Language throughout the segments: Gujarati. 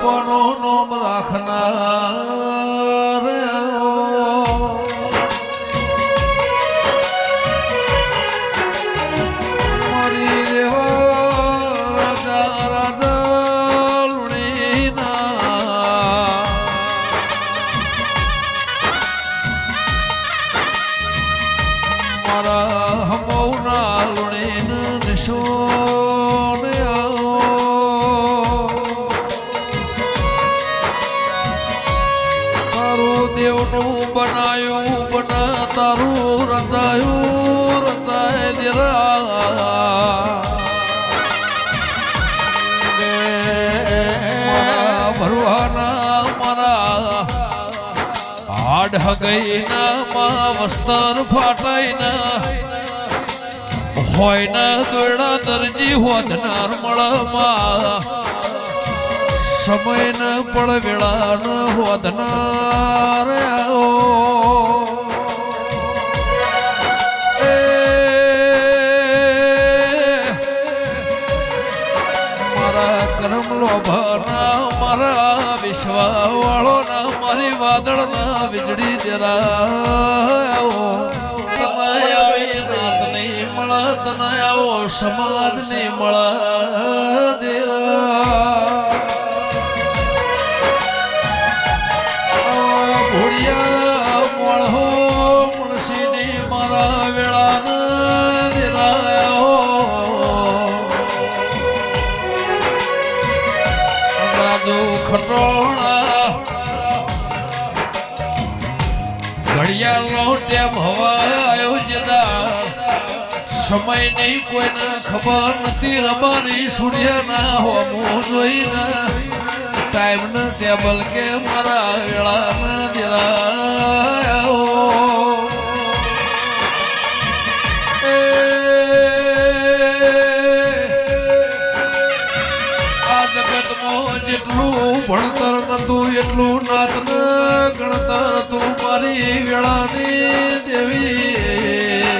আপন ભરવાના મારા હાડ હગઈના માં વસ્તર ફાટાઈના હોય ના દોડા દરજી હોદનાર મળમાં સમય ન પળ વેળા ન હોદનાર આવો. મારી વાદળના વીજળી આવો સમાજ ને મળા દેરા ભોળિયા મળહો મુણસીની મારા વેળાના દેરાયો રાજુ ખટોળા ઘડિયાળનો ટેમ હવાયો જતા. સમય નહીં ખબર નથી, રબારી સૂર્યના હોમું જોઈને. ટાઈમ ન ટેબલ કે મારા વેળા ના દેરાયો ભણતર નતું એટલું નાતન ગણતર તું મારી વેળાની દેવી.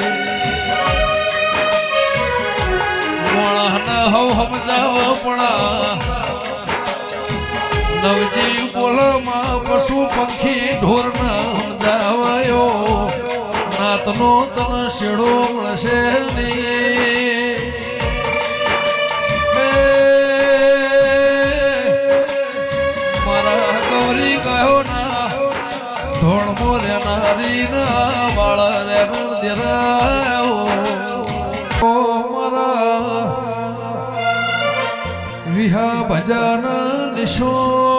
મોળાને હવ સમજાવો પણ. નવજી બોલમાં પશુ પંખી ઢોર ન સમજાવાયો નાતનો તન શેડો મળશે નહીં. મોરે નારી વાળ રે નંદિરાયો ઓ મારા વિહા ભજન નિશોન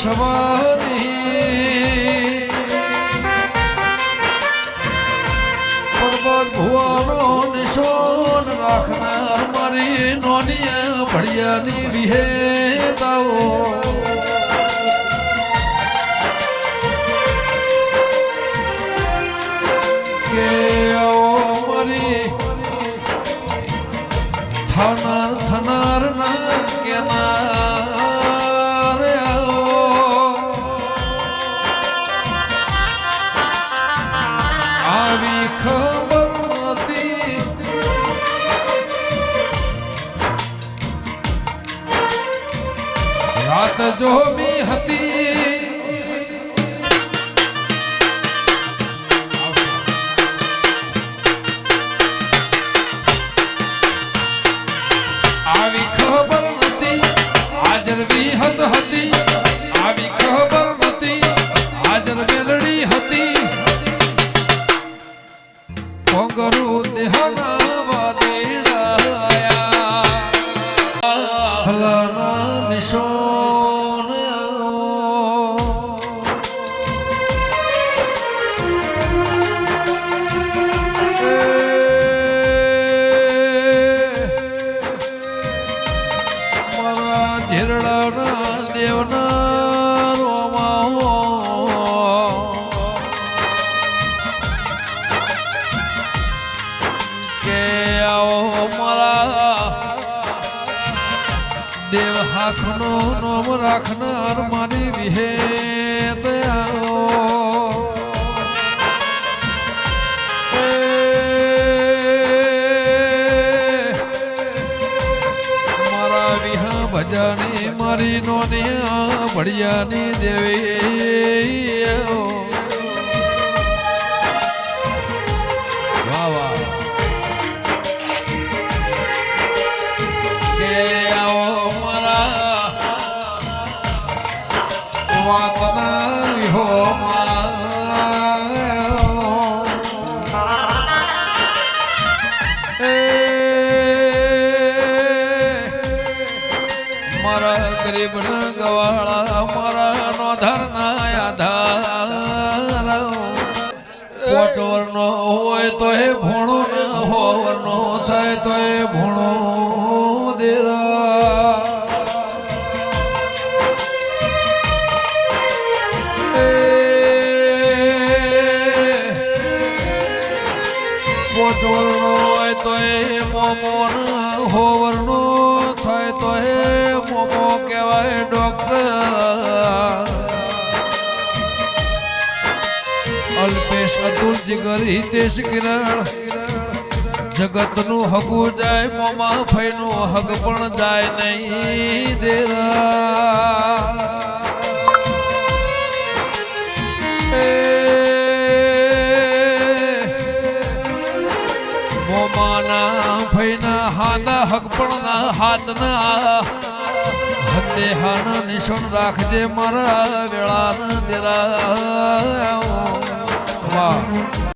સવારી પર્વત ભુવાનો નિશોન રાખનાર મારી નોની ભડિયાની વિહેતાઓ રાત જોમી હતી. આવી ખબર નથી હાજર વિહત હતી. આવી ખબર નથી હાજર મેલડી હતી. કોંગરુ દેહના વાદેડાયા હલાના નિશોન કે આવો મારા દેવ હાથનો નોમ રાખનાર મારી વિહે આવો. મારા વિહા ભજાની મારી નોનિયા ભડિયાની દેવી આવો. મારા નોધર ના આધાર પોચ વર્ણો હોય તો એ ભોણો ના હો વર્ણો થાય તો એ ભોણો દેરા પોચવરનો હોય તો એ મોમો ન હોવરનો થાય તો એ મોમો કહેવાય ડોક્ટર અતુલ જીગર હિતેશ કિરણ. જગતનું હગું જાય, મોમા ફઈનું હગ પણ જાય નહીં દેરા. મોમાના ફઈના હાના હકપણના હાચના હતે હાના નિશાન રાખજે મારા વેળાના દેરા. વાહ